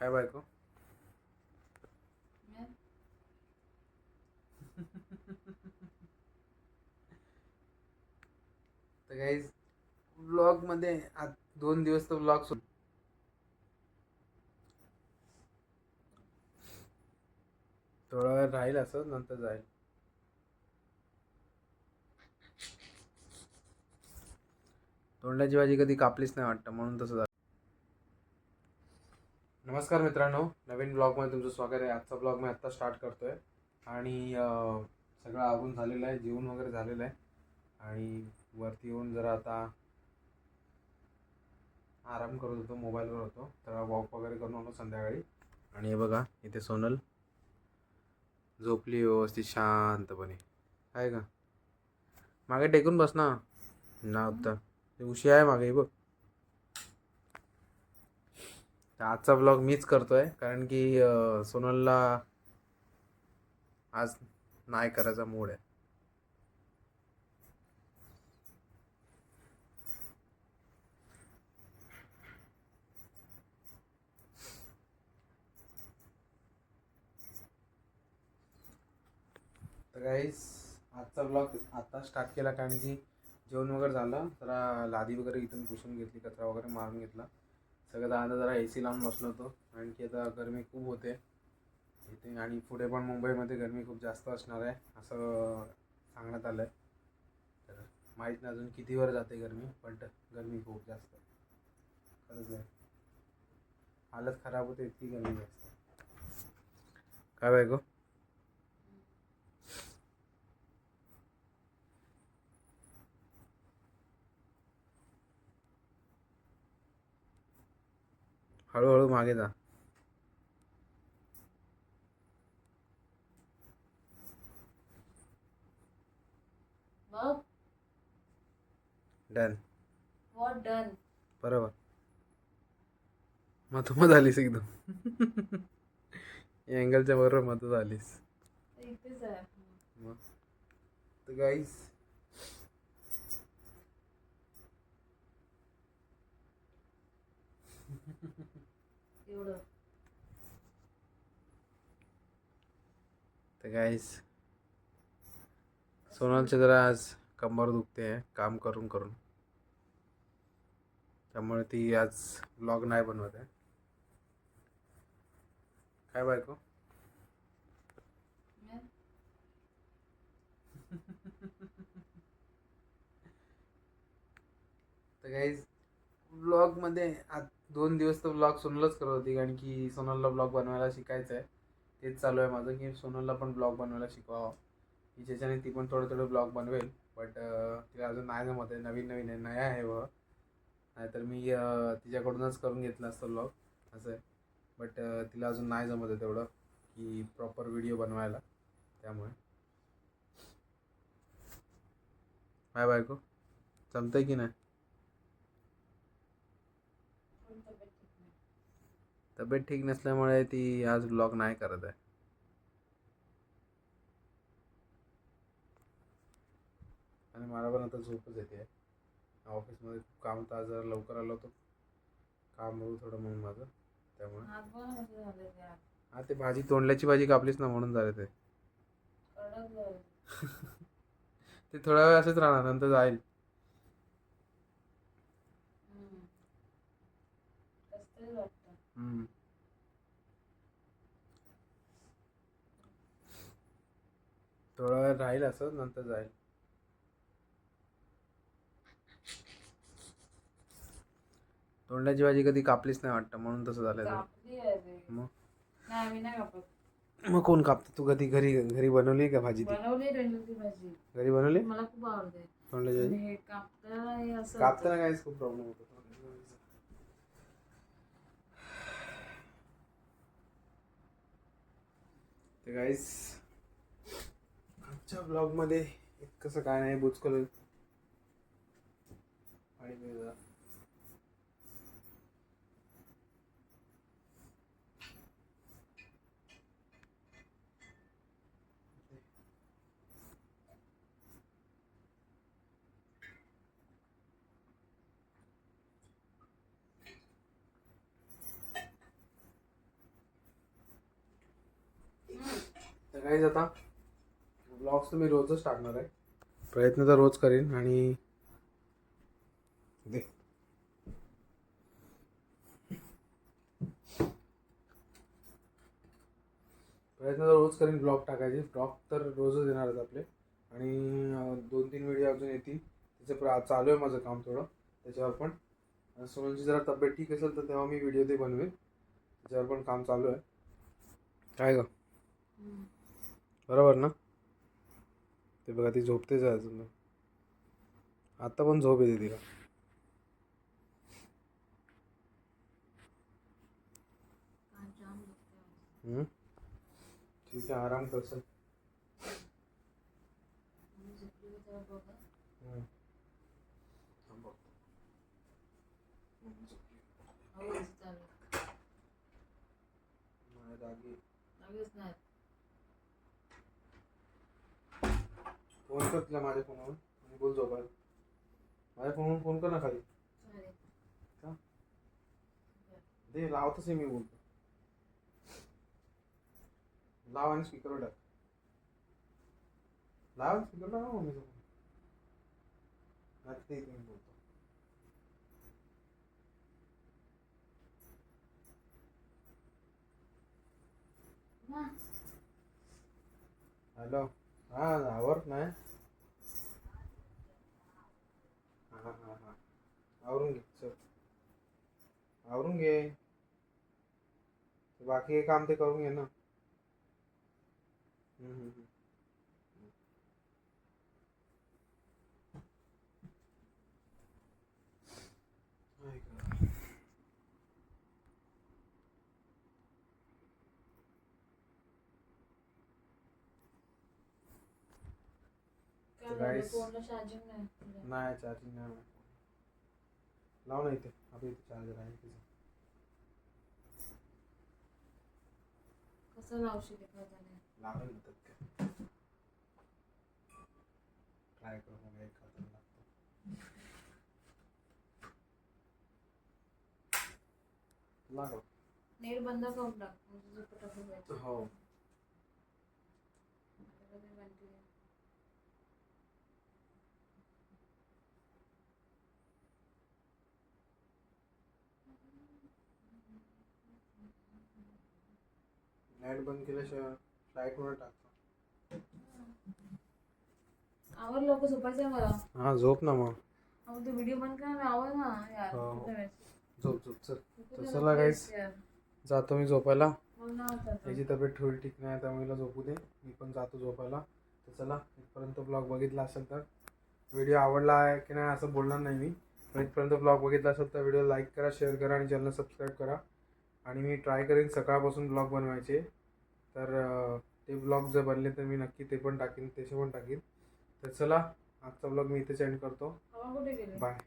काय बायको? तर काही ब्लॉगमध्ये आज दोन दिवस तर ब्लॉग सुरू. थोडा वेळ राहील असं नंतर जाईल. तोंडाची भाजी कधी कापलीच नाही वाटतं म्हणून तसं झालं. नमस्कार मित्रांनो नवीन ब्लॉगमध्ये तुमचं स्वागत आहे. आजचा ब्लॉग मी आत्ता स्टार्ट करतो आहे आणि सगळं आवरून झालेलं आहे जेवण वगैरे झालेलं आहे. आणि वरती येऊन जरा आता आराम करत होतो मोबाईलवर होतो. तर वॉक वगैरे करून आलो संध्याकाळी. आणि हे बघा इथे सोनल झोपली व्यवस्थित शांतपणे. आहे का? मागे टेकून बस ना. ना उत्तर उशी आहे मागे बघ तर आजचा ब्लॉग मीच करतोय कारण की सोनलला आज नाही करायचा मूड आहे. तर काहीच आजचा ब्लॉग आता स्टार्ट केला कारण की जेवण वगैरे झालं जरा लादी वगैरे इथून पुसून घेतली कचरा वगैरे मारून घेतला. सगळं आता जरा ए सी लावून बसलो होतो. कारण की आता गरमी खूप होते. इथे आणि पुढे पण मुंबईमध्ये गरमी खूप जास्त असणार आहे असं सांगण्यात आलं आहे तर माहीत नाही अजून किती वर जाते गरमी पण गरमी खूप जास्त खरंच आहे. हालत खराब होते इतकी गरमी जास्त काय बायको हळूहळू मागे जा. मग? डन वॉट डन बरोबर. मधोमध आलीस एकदम. अँगलच्या बरोबर मधोमध आलीस. इथेच आहे. मग? तर गाईस एवढं. तर गाईस सोनलचे जरा आज कंबर दुखते आहे काम करून करून. त्यामुळे ती आज ब्लॉग नाही बनवत आहे. काय बायको? तर काही ब्लॉगमध्ये आज दोन दिवस तर ब्लॉग सोनलच करत होती कारण की सोनलला ब्लॉग बनवायला शिकायचं आहे तेच चालू आहे माझं की सोनलला पण ब्लॉग बनवायला शिकवावं. की ज्याच्याने ती पण थोडं थोडं ब्लॉग बनवेल. बट तिला अजून नाही जमत आहे नवीन नवीन आहे नया आहे व नाहीतर मी तिच्याकडूनच करून घेतलं असतो ब्लॉग असं आहे. बट तिला अजून नाही जमत आहे तेवढं की प्रॉपर व्हिडिओ बनवायला. त्यामुळे. बाय बायको. आहे की नाही पण तब्येत ठीक नसल्यामुळे ती आज ब्लॉग नाही करत आहे. आणि मला पण आता झोपच येते. ऑफिसमध्ये खूप काम होतं. आज जरा लवकर आलो होतो. काम होतं थोडं म्हणून माझं. त्यामुळे. हात. हा ते भाजी तोंडल्याची भाजी कापलीच ना म्हणून झालं ते. ते थोडा वेळ असंच राहणार नंतर जाईल. वाटतं. थोडा वेळ राहील असं नंतर जाईल. तोंडाची भाजी कधी कापलीच नाही वाटतं म्हणून तसं झालं. कापली आहे मग? नाही मी नाही कापत. मग कोण कापतं? तू कधी घरी घरी बनवली का भाजी ती? बनवली रेल्वेची भाजी. घरी बनवली? मला खूप आवडते. तोंडाची भाजी? हे कापताना हे असं कापताना काहीच खूप प्रॉब्लेम होतो तर गाईस आजच्या ब्लॉगमध्ये इतकंसं काय नाही बुचकल आणि काहीच आता ब्लॉग्स तर मी रोजच टाकणार आहे. प्रयत्न तर रोज करेन आणि दे. प्रयत्न तर रोज करेन ब्लॉग टाकायचे. ब्लॉग तर रोजच येणार आहेत आपले. आणि दोन तीन व्हिडिओ अजून येतील. त्याचं प्र चालू आहे माझं काम थोडं. त्याच्यावर पण. आणि सोनलची जरा तब्येत ठीक असेल तर तेव्हा मी व्हिडिओ ते बनवेन. त्याच्यावर पण काम चालू आहे. काय ग. बरोबर ना? ते बघा ती झोपतेच आहे अजून. आता पण झोप येते तिला? ठीक आहे आराम करशील झोपली की तेव्हा बघा. हम्म. थांब बघतो. आवाज चालू आहे. माझ्या जागी लगेच नाही फोन कर तिला माझ्या फोनवरून. आणि बोल झोपायला माझ्या फोनवरून फोन कर ना खाली. का? दे लावतच आहे मी बोलतो लाव आणि स्पीकरवर टाक. लाव स्पीकर टाक ना मम्मीचा फोन. ते मी बोलतो. हॅलो. हा आवर नाही हा हा हा आवरून घे चल. आवरून घे. बाकी हे काम ते करून घे ना. नाही. चार्जिंग नाही. लाव ना इथे. आपल्या इथे चार्जर आहे तिचं. कसं लावशील एखाद्याने लावेल ना त्यात काय? ट्राय करू मग एक हाताने लागतो. लागव नेट बंद करून टाक म्हणजे. हो आता कधी continue. लाइट बंद केल्याशिवाय फ्लाईटवर टाकतो? आवर लवकर झोपायचंय मला. हा झोप ना मग. अहो ते व्हिडिओ बंद कर ना आवर ना. यार हो. कुठे? झोप झोप चल. तर चला guys. यार. जातो मी झोपायला. मग ना आता तर. याची तब्येत थोडी ठीक नाही त्यामुळे हिला झोपू दे. मी पण जातो झोपायला. तर चला इथपर्यंत ब्लॉग बघितला असेल तर. व्हिडिओ आवडला आहे की नाही असं बोलणार नाही मी. पण इथपर्यंत ब्लॉग बघितला असेल तर व्हिडिओ लाईक करा शेअर करा आणि चॅनल सबस्क्राईब करा. आणि मी ट्राय करेन सकाळपासून ब्लॉग बनवायचे. तर ते ब्लॉग जर बनले तर मी नक्की ते पण टाकीन त्याचे पण टाकीन. तर चला आजचा ब्लॉग मी इथेच एंड करतो. बाय